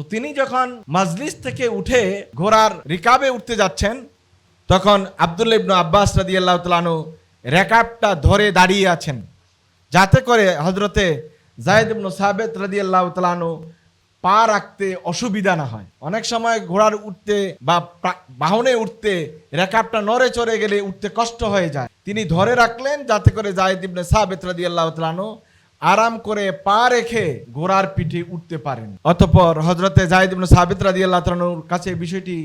তো তিনি যখন মাজলিস থেকে উঠে ঘোড়ার রিকাবে উঠতে যাচ্ছেন, তখন আবদুল্লা ইবনু আব্বাস রাদি আল্লাহ তালানু রেকাবটা ধরে দাঁড়িয়ে আছেন। যাতে করে হজরতে জায়দ ইবনু সাবেত রাদি আল্লাহ তালানু পা রাখতে অসুবিধা না হয়। অনেক সময় ঘোড়ার উঠতে বা বাহনে উঠতে রেকাবটা নড়ে চড়ে গেলে উঠতে কষ্ট হয়ে যায়। তিনি ধরে রাখলেন যাতে করে জায়দ ইবনে সাবেত রাদি আল্লাহ তালানু আরাম করে পা রেখে ঘোড়ার পিঠে উঠতে পারেন। অতঃপর হজরতে জাহিদ ইবনু সাবিত রাদি আল্লাহ তালুর কাছে বিষয়টি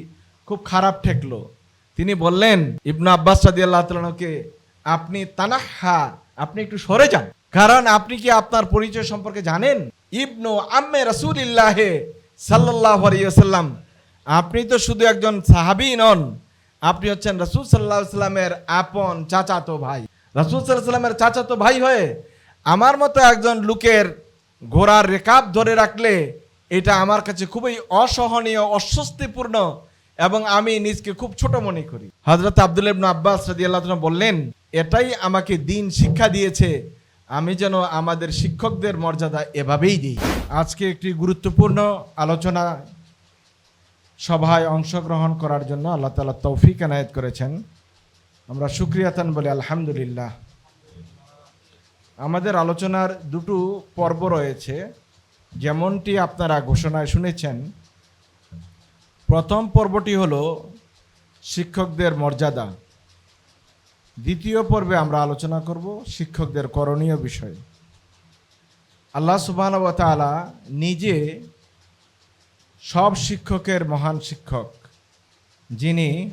খুব খারাপ ঠেকলো। তিনি বললেন, ইবনু আব্বাস রাদি আল্লাহ তালুকে আপনি তানাহা, আপনি একটু সরে যান। কারণ আপনি কি আপনার পরিচয় সম্পর্কে জানেন? ইবনু আম্মে রাসূলিল্লাহে সাল্লাল্লাহু আলাইহি ওয়াসাল্লাম, আপনি তো শুধু একজন সাহাবী নন, আপনি হচ্ছেন রাসূল আলাইহি সাল্লামের আপন চাচাতো ভাই। রাসূল আলাইহি সাল্লামের চাচাতো ভাই হয়ে আমার মতো একজন লোকের ঘোড়ার রেকাব ধরে রাখলে এটা আমার কাছে খুবই অসহনীয়, অস্বস্তিপূর্ণ এবং আমি নিজকে খুব ছোট মনে করি। হজরত আব্দুল ইবনু আব্বাস রাদিয়াল্লাহু তাআলা বললেন, এটাই আমাকে দিন শিক্ষা দিয়েছে, আমি যেন আমাদের শিক্ষকদের মর্যাদা এভাবেই দিই। আজকে একটি গুরুত্বপূর্ণ আলোচনা সভায় অংশগ্রহণ করার জন্য আল্লাহ তাআলা তৌফিক এনায়েত করেছেন। আমরা সুক্রিয়াতান বলি, আলহামদুলিল্লাহ। আমাদের আলোচনার দুটো পর্ব রয়েছে। যেমনটি আপনারা ঘোষণায় শুনেছেন। প্রথম পর্বটি হলো শিক্ষকদের মর্যাদা। দ্বিতীয় পর্বে আমরা আলোচনা করব শিক্ষকদের করণীয় বিষয়। আল্লাহ সুবাহ তাআলা নিজে সব শিক্ষকের মহান শিক্ষক, যিনি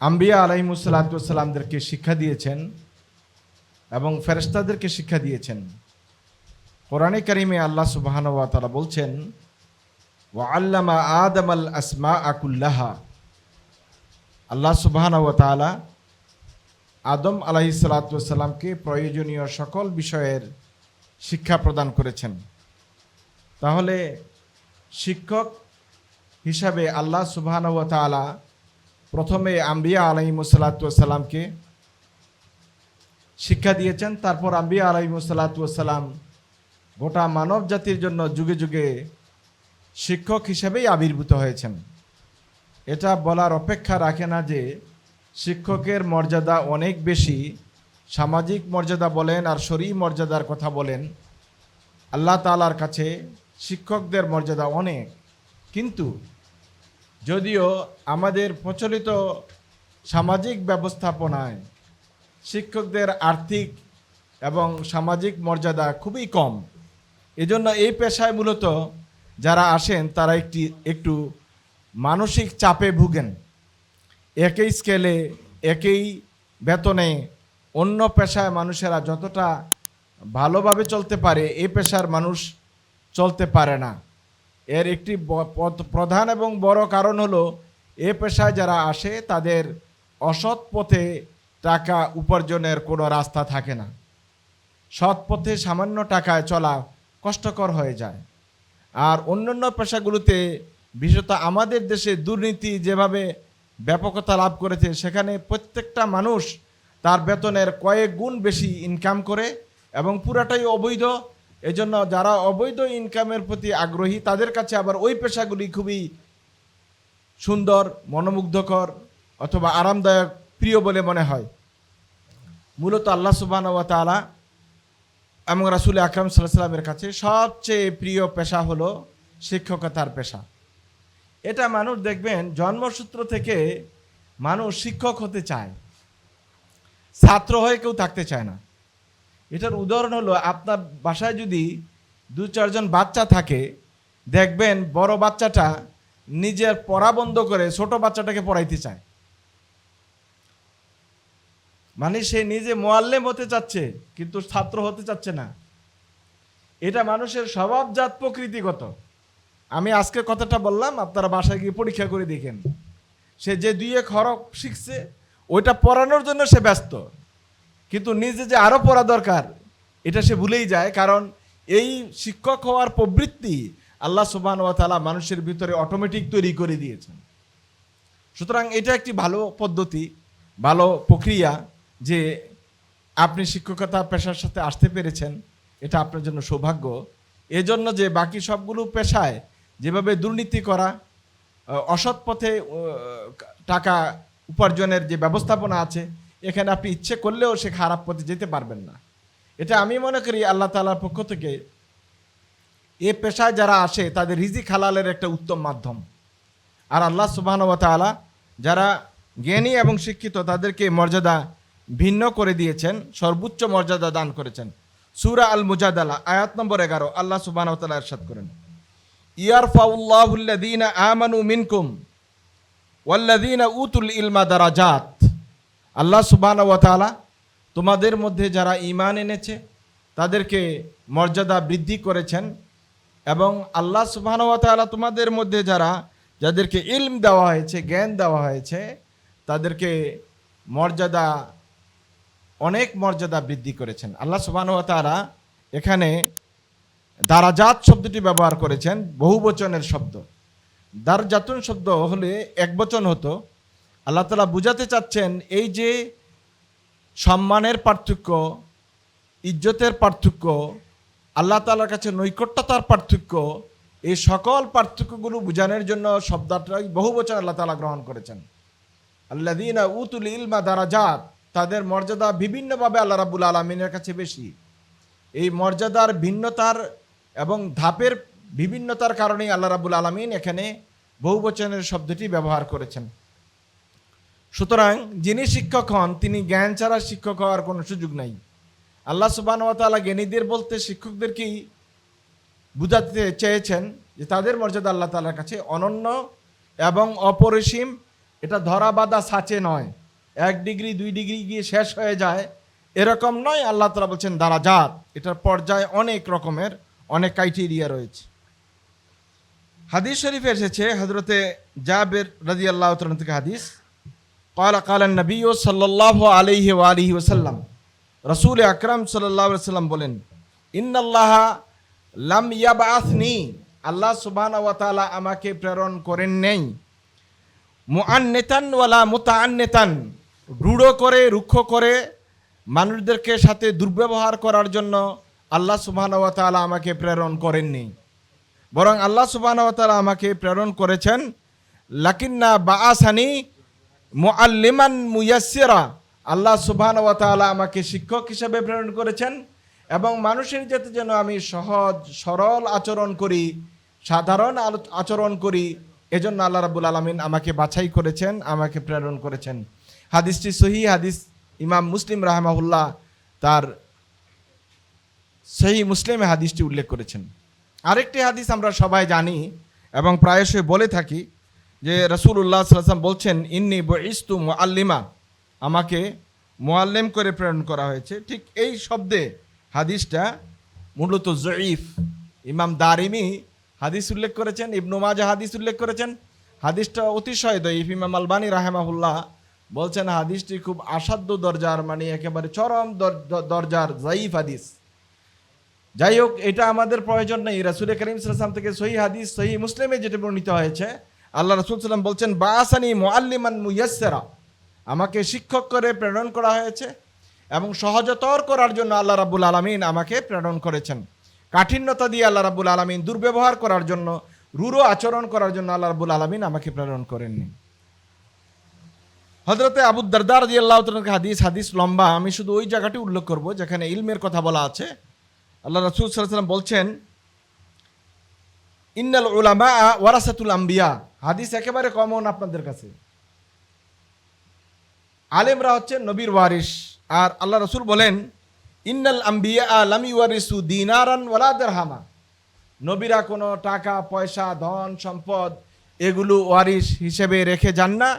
আম্বিয়া আলাইমুসাল্লাতামদেরকে শিক্ষা দিয়েছেন এবং ফেরেশতাদেরকে শিক্ষা দিয়েছেন। কোরআনে কারিমে আল্লাহ সুবাহান তারা বলছেন ও আল্লামা আদম আল আসমা আকুল্লাহা আল্লাহ সুবাহান তালা আদম আলাহি সালাতামকে প্রয়োজনীয় সকল বিষয়ের শিক্ষা প্রদান করেছেন। তাহলে শিক্ষক হিসাবে আল্লাহ সুবাহান তালা প্রথমে আম্বিয়া আলাইমুসাল্লাতামকে শিক্ষা দিয়েছেন। তারপর আম্বিয়া আলাইমুসাল্লাতাম গোটা মানব জাতির জন্য যুগে যুগে শিক্ষক হিসেবেই আবির্ভূত হয়েছেন। এটা বলার অপেক্ষা রাখে না যে শিক্ষকের মর্যাদা অনেক বেশি, সামাজিক মর্যাদা বলেন আর শরী মর্যাদার কথা বলেন। আল্লাহ তালার কাছে শিক্ষকদের মর্যাদা অনেক। কিন্তু যদিও আমাদের প্রচলিত সামাজিক ব্যবস্থাপনায় শিক্ষকদের আর্থিক এবং সামাজিক মর্যাদা খুবই কম। এজন্য এই পেশায় মূলত যারা আসেন, তারা একটি, একটু মানসিক চাপে ভুগেন। একই স্কেলে একই বেতনে অন্য পেশায় মানুষেরা যতটা ভালোভাবে চলতে পারে, এই পেশার মানুষ চলতে পারে না। এর একটি প্রধান এবং বড় কারণ হলো, এ পেশায় যারা আসে, তাদের অসৎ পথে টাকা উপার্জনের কোনো রাস্তা থাকে না। সৎ পথে সামান্য টাকায় চলা কষ্টকর হয়ে যায়। আর অন্যান্য পেশাগুলোতে, বিশেষত আমাদের দেশে দুর্নীতি যেভাবে ব্যাপকতা লাভ করেছে, সেখানে প্রত্যেকটা মানুষ তার বেতনের কয়েক গুণ বেশি ইনকাম করে এবং পুরাটাই অবৈধ। এজন্য যারা অবৈধ ইনকামের প্রতি আগ্রহী, তাদের কাছে আবার ওই পেশাগুলি খুবই সুন্দর, মনোমুগ্ধকর অথবা আরামদায়ক প্রিয় বলে মনে হয়। মূলত আল্লাহ সুবাহ তাআলা এবং রাসুল আকরাম সাল্লামের কাছে সবচেয়ে প্রিয় পেশা হলো শিক্ষকতার পেশা। এটা মানুষ দেখবেন জন্মসূত্র থেকে মানুষ শিক্ষক হতে চায়। ছাত্র হয়ে কেউ থাকতে চায় না। এটার উদাহরণ হলো আপনার বাসায় যদি দু চারজন বাচ্চা থাকে, দেখবেন বড় বাচ্চাটা নিজের পড়া বন্ধ করে ছোট বাচ্চাটাকে পড়াইতে চায়। মানে সে নিজে মোয়াল্লেম হতে চাচ্ছে, কিন্তু ছাত্র হতে চাচ্ছে না। এটা মানুষের স্বভাবজাত প্রকৃতিগত। আমি আজকে কথাটা বললাম, আপনারা বাসায় গিয়ে পরীক্ষা করে দেখেন। সে যে দুই এক হরফ শিখছে, ওইটা পড়ানোর জন্য সে ব্যস্ত। কিন্তু নিজে যে আরও পড়া দরকার, এটা সে ভুলেই যায়। কারণ এই শিক্ষক হওয়ার প্রবৃত্তি আল্লাহ সুবাহ তালা মানুষের ভিতরে অটোমেটিক তৈরি করে দিয়েছেন। সুতরাং এটা একটি ভালো পদ্ধতি, ভালো প্রক্রিয়া। যে আপনি শিক্ষকতা পেশার সাথে আসতে পেরেছেন, এটা আপনার জন্য সৌভাগ্য। এজন্য যে বাকি সবগুলো পেশায় যেভাবে দুর্নীতি করা অসৎ পথে টাকা উপার্জনের যে ব্যবস্থাপনা আছে, এখানে আপনি ইচ্ছে করলেও সে খারাপ পথে যেতে পারবেন না। এটা আমি মনে করি আল্লাহ তালার পক্ষ থেকে এ পেশায় যারা আসে, তাদের রিজিক হালালের একটা উত্তম মাধ্যম। আর আল্লাহ সুবাহন তালা যারা জ্ঞানী এবং শিক্ষিত, তাদেরকে মর্যাদা ভিন্ন করে দিয়েছেন, সর্বোচ্চ মর্যাদা দান করেছেন। সুরা আল মুজাদালা আয়াত নম্বর এগারো, আল্লাহ সুবাহ তালা এরশাদ করেন। ইয়ার ফাউল্লাহুল্লাদিনা আমানু মিনকুম ওয়াল্লাদিনা উতুল ইলমা দারাজাত। আল্লাহ সুবাহ তোমাদের মধ্যে যারা ঈমান এনেছে, তাদেরকে মর্যাদা বৃদ্ধি করেছেন এবং আল্লাহ সুবাহ তোমাদের মধ্যে যারা, যাদেরকে ইলম দেওয়া হয়েছে, জ্ঞান দেওয়া হয়েছে, তাদেরকে মর্যাদা অনেক মর্যাদা বৃদ্ধি করেছেন। আল্লাহ সুবাহ তারা এখানে দারাজাত শব্দটি ব্যবহার করেছেন বহু বচনের শব্দ। দারজাতুন শব্দ হলে এক বচন হতো। আল্লাহ তালা বুঝাতে চাচ্ছেন, এই যে সম্মানের পার্থক্য, ইজ্জতের পার্থক্য, আল্লাহ তালার কাছে নৈকট্যতার পার্থক্য, এই সকল পার্থক্যগুলো বোঝানোর জন্য শব্দটাই বহু বচন আল্লাহ তালা গ্রহণ করেছেন। আল্লাহ আল্লাদিনা উতুল ইলমা দারাজাত তাদের মর্যাদা বিভিন্নভাবে আল্লাহ রাবুল আলমিনের কাছে বেশি। এই মর্যাদার ভিন্নতার এবং ধাপের বিভিন্নতার কারণেই আল্লাহ রাবুল আলমিন এখানে বহুবচনের শব্দটি ব্যবহার করেছেন। সুতরাং যিনি শিক্ষক হন, তিনি জ্ঞান ছাড়া শিক্ষক হওয়ার কোনো সুযোগ নাই। আল্লাহ সুবান তালা জ্ঞানীদের বলতে শিক্ষকদেরকেই বুঝাতে চেয়েছেন যে তাদের মর্যাদা আল্লাহ তালার কাছে অনন্য এবং অপরিসীম। এটা ধরা বাঁধা সাচে নয়। এক ডিগ্রি, দুই ডিগ্রি গিয়ে শেষ হয়ে যায়। এরকম নয়, আল্লাহ তালা বলছেন দারাজাত এটার পর্যায়ে অনেক রকমের, অনেক ক্রাইটেরিয়া রয়েছে। হাদিস শরীফ এসেছে হজরতে জাবের রাজি আল্লাহ থেকে হাদিস কালা কালান নবী ও সাল্লাহ আলহি আলহি ওসাল্লাম রসুল আকরাম সাল্লাম বলেন, ইন্নাল্লাহ লাম ইয়াবাসনি আল্লাহ সুবাহ ওয়াতালা আমাকে প্রেরণ করেন নেই। মুআন্নেতান ওয়ালা নেতান রূঢ় করে, রুক্ষ করে মানুষদেরকে সাথে দুর্ব্যবহার করার জন্য আল্লাহ সুবহান ওয়া তাআলা আমাকে প্রেরণ করেননি। বরং আল্লাহ সুবহান ওয়া তাআলা আমাকে প্রেরণ করেছেন, লাকিন্না বাআসানি মুআল্লিমান মুয়াসসিরা। আল্লাহ সুবহান ওয়া তাআলা আমাকে শিক্ষক হিসেবে প্রেরণ করেছেন এবং মানুষের যাতে যেন আমি সহজ, সরল আচরণ করি, সাধারণ আচরণ করি, এজন্য আল্লাহ রাবুল আলমিন আমাকে বাছাই করেছেন, আমাকে প্রেরণ করেছেন। হাদিসটি সহি হাদিস ইমাম মুসলিম রাহমাহুল্লাহ তার সেই মুসলিমে হাদিসটি উল্লেখ করেছেন। আরেকটি হাদিস আমরা সবাই জানি এবং প্রায়শই বলে থাকি যে রসুল্লাহ সাল্লাম বলছেন, ইন্নি বইস্তু মুআল্লিমা। আমাকে মোয়াল্লেম করে প্রেরণ করা হয়েছে। ঠিক এই শব্দে হাদিসটা মূলত জয়ীফ ইমাম দারিমি হাদিস উল্লেখ করেছেন, ইবনু মাজা হাদিস উল্লেখ করেছেন। হাদিসটা অতিশয় দয়ীফ। ইমাম আলবানী রাহেমাহুল্লাহ বলছেন, হাদিসটি খুব আসাধ্য দরজার মানে একেবারে চরম দর- দরজার জাইফ হাদিস। যাই হোক, এটা আমাদের প্রয়োজন নেই। রাসুল করিম সাল্লাম থেকে সহি হাদিস সহি মুসলিমে যেটা বর্ণিত হয়েছে, আল্লাহ রসুল সাল্লাম বলছেন বাসানি মোয়াল্লিমান মুয়াসেরা আমাকে শিক্ষক করে প্রেরণ করা হয়েছে এবং সহজতর করার জন্য আল্লাহ রাবুল আলমিন আমাকে প্রেরণ করেছেন। কাঠিন্যতা দিয়ে আল্লাহ রাবুল আলমিন দুর্ব্যবহার করার জন্য, রূঢ় আচরণ করার জন্য আল্লাহ রাবুল আলমিন আমাকে প্রেরণ করেননি। হজরতে আবু দারদার দিয়ে আল্লাহ হাদিস হাদিস লম্বা। আমি শুধু ওই জায়গাটি উল্লেখ করব যেখানে ইলমের কথা বলা আছে। আল্লাহ রসুল সাল্লাম বলছেন, ইন্নাল উলামা ওয়ারাসাতুল আম্বিয়া। হাদিস একেবারে কমন আপনাদের কাছে। আলেমরা হচ্ছে নবীর ওয়ারিস আর আল্লাহ রসুল বলেন, ইন্নাল আম্বিয়া লামি ওয়ারিসু দিনারান ওয়ালা দেরহামা। নবীরা কোনো টাকা, পয়সা, ধন, সম্পদ এগুলো ওয়ারিস হিসেবে রেখে যান না।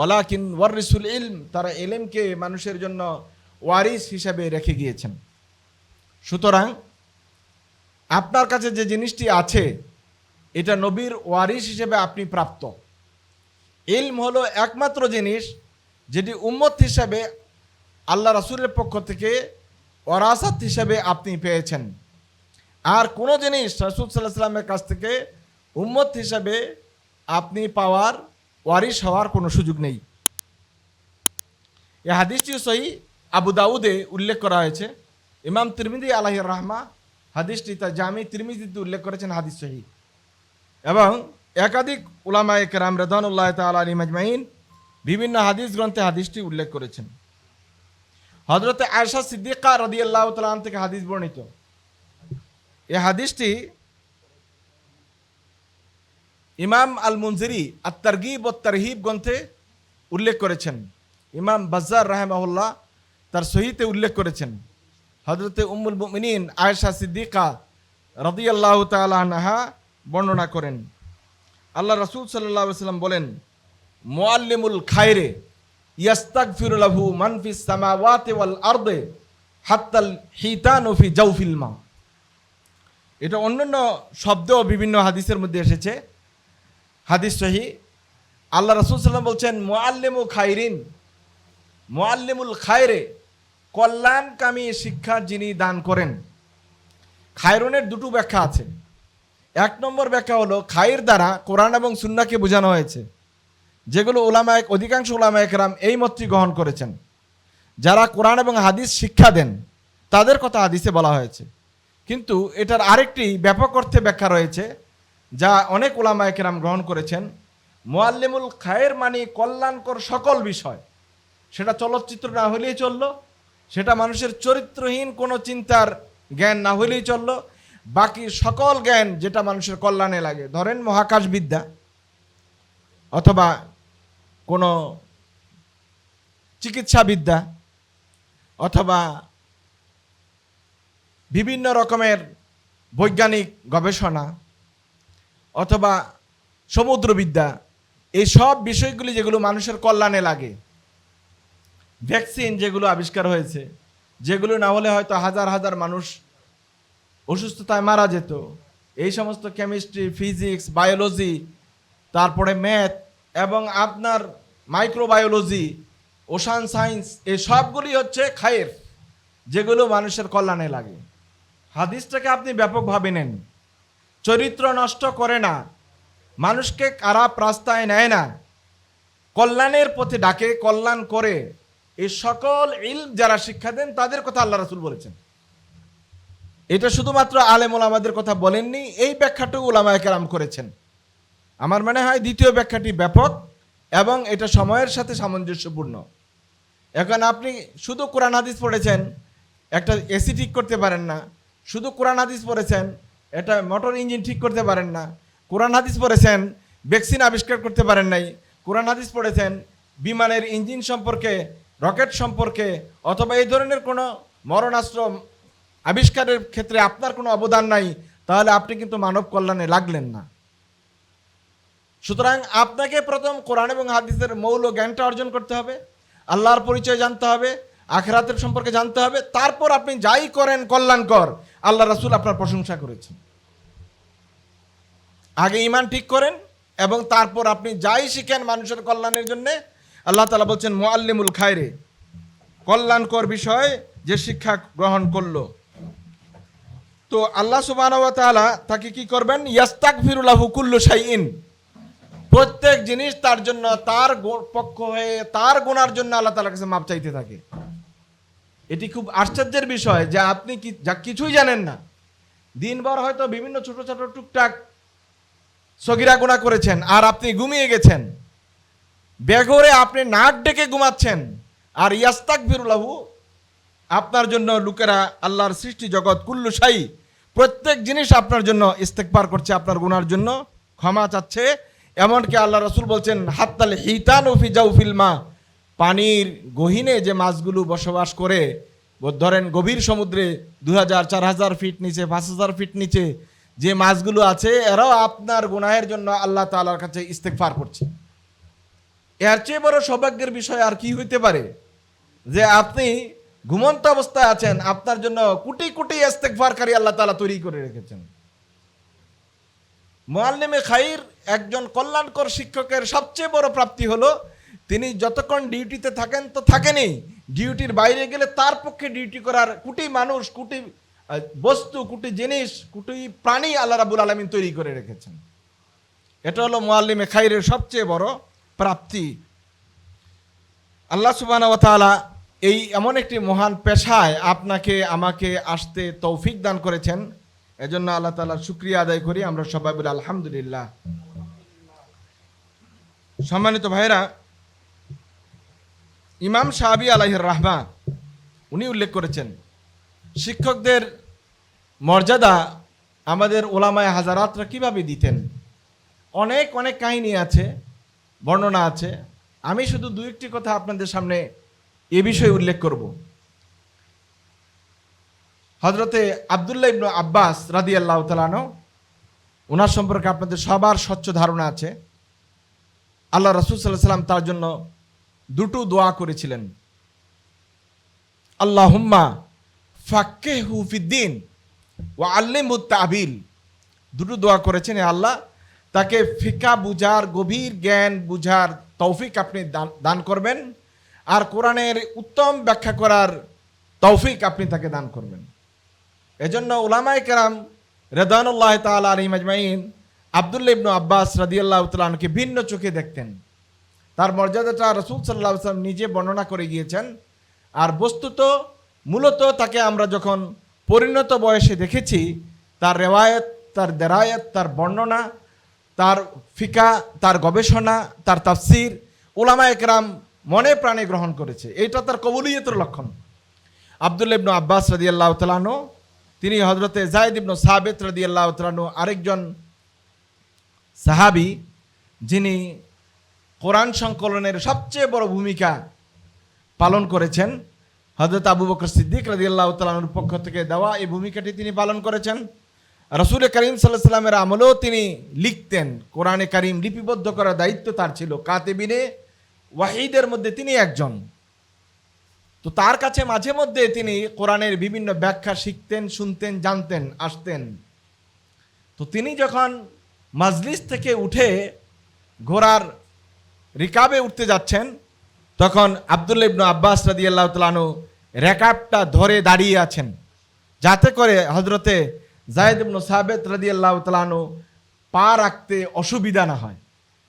ওলা কিন ওয়ারিসুল ইলম, তারা এলেমকে মানুষের জন্য ওয়ারিস হিসাবে রেখে গিয়েছেন। সুতরাং আপনার কাছে যে জিনিসটি আছে, এটা নবীর ওয়ারিস হিসেবে আপনি প্রাপ্ত। ইলম হলো একমাত্র জিনিস যেটি উম্মত হিসাবে আল্লাহ রাসুলের পক্ষ থেকে ওরাসাত হিসাবে আপনি পেয়েছেন। আর কোনো জিনিস রাসুল সাল্লাহ সাল্লামের কাছ থেকে উম্মত হিসাবে আপনি পাওয়ার ওয়ারিস হওয়ার কোনো সুযোগ নেই। এ হাদিসটি সহি আবু দাউদে উল্লেখ করা হয়েছে। ইমাম তিরমিদি আলাহি রহমা হাদিসটি তা জামি তিরমিজিতে উল্লেখ করেছেন, হাদিস সহি। এবং একাধিক উলামা একরাম রেদানুল্লাহ তাল আলী মাজমাইন বিভিন্ন হাদিস গ্রন্থে হাদিসটি উল্লেখ করেছেন। হজরতে আয়সা সিদ্দিকা রদি আল্লাহ তালাম থেকে হাদিস বর্ণিত। এই হাদিসটি ইমাম আল মুনজিরি আত্তারগিব ও তারহিব গ্রন্থে উল্লেখ করেছেন। ইমাম বাজ্জার রাহেমাহুল্লাহ তার সহিতে উল্লেখ করেছেন। হজরতে উম্মুল মুমিনিন আয়েশা সিদ্দিকা রদিয়াল্লাহ তালাহা বর্ণনা করেন। আল্লাহ রসুল সাল্লাহ সাল্লাম বলেন মোয়াল্লিমুল খায়রে ইয়াস্তাক ফিরুলাহু মানফিস সামাওয়াতে ওয়াল আর্দে হাত্তাল হিতান ফি জাউফিল মা এটা অন্যান্য শব্দও বিভিন্ন হাদিসের মধ্যে এসেছে। হাদিস সহি। আল্লাহ রসুল সাল্লাম বলছেন মোয়াল্লিমু খাইরিন। মোয়াল্লিমুল খায়রে, কল্যাণকামী শিক্ষা যিনি দান করেন। খায়রনের দুটো ব্যাখ্যা আছে। এক নম্বর ব্যাখ্যা হলো, খায়ের দ্বারা কোরআন এবং সুন্নাকে বোঝানো হয়েছে, যেগুলো ওলামায়ক অধিকাংশ ওলামায়করাম এই মতটি গ্রহণ করেছেন। যারা কোরআন এবং হাদিস শিক্ষা দেন, তাদের কথা হাদিসে বলা হয়েছে। কিন্তু এটার আরেকটি ব্যাপক অর্থে ব্যাখ্যা রয়েছে যা অনেক ওলামায়কেরাম গ্রহণ করেছেন মোয়াল্লিমুল খায়ের মানে কল্যাণকর সকল বিষয়। সেটা চলচ্চিত্র না হলেই চলল, সেটা মানুষের চরিত্রহীন কোনো চিন্তার জ্ঞান না হলেই চলল, বাকি সকল জ্ঞান যেটা মানুষের কল্যাণে লাগে। ধরেন মহাকাশবিদ্যা, অথবা কোনো চিকিৎসাবিদ্যা, অথবা বিভিন্ন রকমের বৈজ্ঞানিক গবেষণা অথবা সমুদ্রবিদ্যা, এই সব বিষয়গুলি যেগুলো মানুষের কল্যাণে লাগে। ভ্যাকসিন যেগুলো আবিষ্কার হয়েছে, যেগুলো না হলে হয়তো হাজার হাজার মানুষ অসুস্থতায় মারা যেত। এই সমস্ত কেমিস্ট্রি ফিজিক্স বায়োলজি তারপরে ম্যাথ এবং আপনার মাইক্রোবায়োলজি ওশান সায়েন্স এই সবগুলি হচ্ছে খায়ের, যেগুলো মানুষের কল্যাণে লাগে। হাদিসটাকে আপনি ব্যাপকভাবে নেন। চরিত্র নষ্ট করে না। মানুষকে খারাপ রাস্তায় নেয় না। কল্যাণের পথে ডাকে, কল্যাণ করে। এই সকল ইলম যারা শিক্ষা দেন, তাদের কথা আল্লাহ রাসুল বলেছেন। এটা শুধুমাত্র আলেম ওলামাদের কথা বলেননি, এই ব্যাখ্যাটুকু ওলামায় কেরাম করেছেন। আমার মনে হয় দ্বিতীয় ব্যাখ্যাটি ব্যাপক এবং এটা সময়ের সাথে সামঞ্জস্যপূর্ণ। এখন আপনি শুধু কোরআন হাদিস পড়েছেন, একটা এসি ঠিক করতে পারেন না, শুধু কোরআন হাদিস পড়েছেন এটা মোটর ইঞ্জিন ঠিক করতে পারেন না। কোরআন হাদিস পড়েছেন, ভ্যাকসিন আবিষ্কার করতে পারেন নাই। কোরআন হাদিস পড়েছেন, বিমানের ইঞ্জিন সম্পর্কে, রকেট সম্পর্কে, অথবা এই ধরনের কোনো মরণাস্ত্র আবিষ্কারের ক্ষেত্রে আপনার কোনো অবদান নাই, তাহলে আপনি কিন্তু মানব কল্যাণে লাগলেন না। সুতরাং আপনাকে প্রথম কোরআন এবং হাদিসের মৌল জ্ঞানটা অর্জন করতে হবে, আল্লাহর পরিচয় জানতে হবে, আখরাতের সম্পর্কে জানতে হবে, তারপর আপনি যাই করেন কল্যাণকর, আল্লাহ রাসুল আপনার প্রশংসা করেছেন। আগে ইমান ঠিক করেন এবং তারপর আপনি যাই শিখেন মানুষের কল্যাণের জন্যে, আল্লাহ তালা বলছেন মোয়াল্লিমুল খায়রে কল্যাণকর বিষয় যে শিক্ষা গ্রহণ করল। তো আল্লাহ সুবাহ তাকে কি করবেন? ইয়াস্তাক ফিরুল্লাহ হুকুল্লু শাইইন। প্রত্যেক জিনিস তার জন্য, তার পক্ষ হয়ে, তার গোনার জন্য আল্লাহ তালার কাছে মাপ চাইতে থাকে। এটি খুব আশ্চর্যের বিষয় যে আপনি কি, যা কিছুই জানেন না, দিনভর হয়তো বিভিন্ন ছোট ছোট টুকটাক সগিরা গুণা করেছেন, আর আপনি ঘুমিয়ে গেছেন। বেঘরে আপনি নাক ডেকে ঘুমাচ্ছেন, আর ইয়াস্তাক ফিরুল্লাহু আপনার জন্য লোকেরা আল্লাহর সৃষ্টি জগৎ কুল্লু সাই প্রত্যেক জিনিস আপনার জন্য ইস্তেকবার করছে, আপনার গুনার জন্য ক্ষমা চাচ্ছে। এমনকি আল্লাহ রসুল বলছেন, হাত্তাল হিতান উফি জাউফিল মা, পানির গহীনে যে মাছগুলো বসবাস করে ধরেন গভীর সমুদ্রে দু হাজার, চার হাজার ফিট নিচে, পাঁচ হাজার ফিট নিচে যে মাছগুলো আছে, এরাও আপনার গুনাহের জন্য আল্লাহ তালার কাছে ইস্তেকফার করছে। এর চেয়ে বড় সৌভাগ্যের বিষয় আর কি হইতে পারে? যে আপনি ঘুমন্ত অবস্থায় আছেন, আপনার জন্য কোটি কোটি ইস্তেকফারকারী আল্লাহ তালা তৈরি করে রেখেছেন। মোয়াল্লিমে খাইর একজন কল্যাণকর শিক্ষকের সবচেয়ে বড় প্রাপ্তি হলো, তিনি যতক্ষণ ডিউটিতে থাকেন তো থাকেনই। ডিউটির বাইরে গেলে তার পক্ষে ডিউটি করার কোটি মানুষ, কোটি বস্তু, কোটি জিনিস, কোটি প্রাণী আল্লাহ রাবুল আলমিন তৈরি করে রেখেছেন। এটা হলো মোয়াল্লিমে খাইরের সবচেয়ে বড় প্রাপ্তি। আল্লাহ সুবাহ এই এমন একটি মহান পেশায় আপনাকে, আমাকে আসতে তৌফিক দান করেছেন। এজন্য আল্লাহ তালার শুক্রিয়া আদায় করি। আমরা সবাই বলি আলহামদুলিল্লাহ। সম্মানিত ভাইরা ইমাম সাহাবি আলাইহির রাহমা উনি উল্লেখ করেছেন শিক্ষকদের মর্যাদা আমাদের ওলামায় হাজারাতরা কীভাবে দিতেন? অনেক অনেক কাহিনী আছে, বর্ণনা আছে। আমি শুধু দু একটি কথা আপনাদের সামনে এ বিষয়ে উল্লেখ করব। হজরতে আবদুল্লাহ ইবনু আব্বাস রাদি আল্লাহ তালানো ওনার সম্পর্কে আপনাদের সবার স্বচ্ছ ধারণা আছে। আল্লাহ রসুল সাল্লাহ সাল্লাম তার জন্য দুটো দোয়া করেছিলেন। আল্লাহ হুম্মা ফাক্কে হুফিদ্দিন ও আল্লিম তাবিল দুটো দোয়া করেছেন আল্লাহ। তাকে ফিকা বুঝার গভীর জ্ঞান বুঝার তৌফিক আপনি দান করবেন। আর কোরআনের উত্তম ব্যাখ্যা করার তৌফিক আপনি তাকে দান করবেন। এজন্য উলামাই কেরাম রেদানুল্লাহ তাল আলী মাজমাইন আবদুল্লা ইবনু আব্বাস রাদিয়াল্লাহ তালকে ভিন্ন চোখে দেখতেন। তার মর্যাদাটা রসুল সাল্লাহ সাল্লাম নিজে বর্ণনা করে গিয়েছেন। আর বস্তুত মূলত তাকে আমরা যখন পরিণত বয়সে দেখেছি, তার রেওয়ায়ত, তার দেরায়ত, তার বর্ণনা, তার ফিকা, তার গবেষণা, তার তাফসির ওলামা একরাম মনে প্রাণে গ্রহণ করেছে। এইটা তার কবুলিয়তের লক্ষণ। আবদুল্লা ইবনু আব্বাস রাদি আল্লাহ তালানো তিনি হজরতে জায়দ ইবনু সাবেত রাদি আল্লাহ তালানো আরেকজন সাহাবি, যিনি কোরআন সংকলনের সবচেয়ে বড় ভূমিকা পালন করেছেন। হজরত আবু বকর সিদ্দিক রাজি আল্লাহ তালানুর পক্ষ থেকে দেওয়া এই ভূমিকাটি তিনি পালন করেছেন। রসুল করিম সাল্লাহ সাল্লামের আমলেও তিনি লিখতেন, কোরআনে করিম লিপিবদ্ধ করার দায়িত্ব তার ছিল। কাতেবিনে ওয়াহিদের মধ্যে তিনি একজন। তো তার কাছে মাঝে মধ্যে তিনি কোরআনের বিভিন্ন ব্যাখ্যা শিখতেন, শুনতেন, জানতেন, আসতেন। তো তিনি যখন মাজলিস থেকে উঠে ঘোড়ার রিকাবে উঠতে যাচ্ছেন তখন আবদুল্লা ইবনু আব্বাস রাদি আল্লাহ তালানু রেকাবটা ধরে দাঁড়িয়ে আছেন। যাতে করে হজরতে জায়দ ইবনু সাবেত রাদি আল্লাহ তালানু পা রাখতে অসুবিধা না হয়।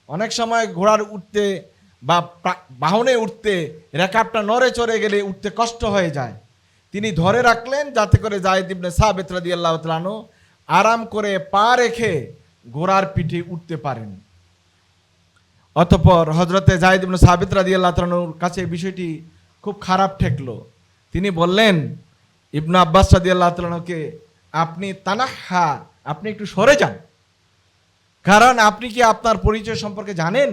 অনেক সময় ঘোড়ার উঠতে বা বাহনে উঠতে রেকাবটা নড়ে চড়ে গেলে উঠতে কষ্ট হয়ে যায়। তিনি ধরে রাখলেন যাতে করে জায়দ ইবনে সাবেত রাদি আল্লাহ তালানু আরাম করে পা রেখে ঘোড়ার পিঠে উঠতে পারেন। অতপর হজরতে জাহিদ ইবনু সাবিত তালুর কাছে বিষয়টি খুব খারাপ ঠেকলো। তিনি বললেন, ইবনু আব্বাস আল্লাহ তালুকে আপনি তানাহা আপনি একটু সরে যান। কারণ আপনি কি আপনার পরিচয় সম্পর্কে জানেন?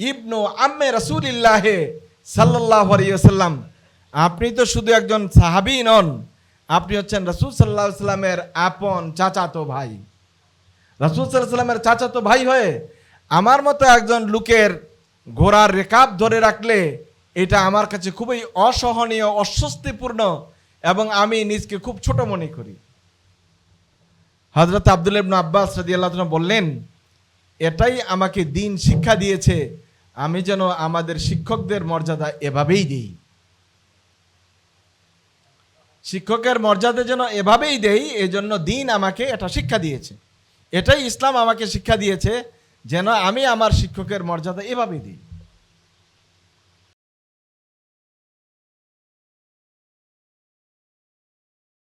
ইবনু আম্মে রসুলিল্লাহে সাল্লাহ আলিয়াল্লাম আপনি তো শুধু একজন সাহাবি নন, আপনি হচ্ছেন রসুল সাল্লাহ সাল্লামের আপন চাচাতো ভাই। রাসুল সাল্লামের চাচাতো ভাই হয়ে আমার মতো একজন লোকের ঘোড়ার রেকাব ধরে রাখলে এটা আমার কাছে খুবই অসহনীয়, অস্বস্তিপূর্ণ এবং আমি নিজকে খুব ছোট মনে করি। হজরত আব্দুল ইবনু আব্বাস রাদি আল্লাহ বললেন, এটাই আমাকে দিন শিক্ষা দিয়েছে, আমি যেন আমাদের শিক্ষকদের মর্যাদা এভাবেই দিই। শিক্ষকের মর্যাদা যেন এভাবেই দেই, এজন্য দিন আমাকে এটা শিক্ষা দিয়েছে। এটাই ইসলাম আমাকে শিক্ষা দিয়েছে যেন আমি আমার শিক্ষকের মর্যাদা এভাবে দিই।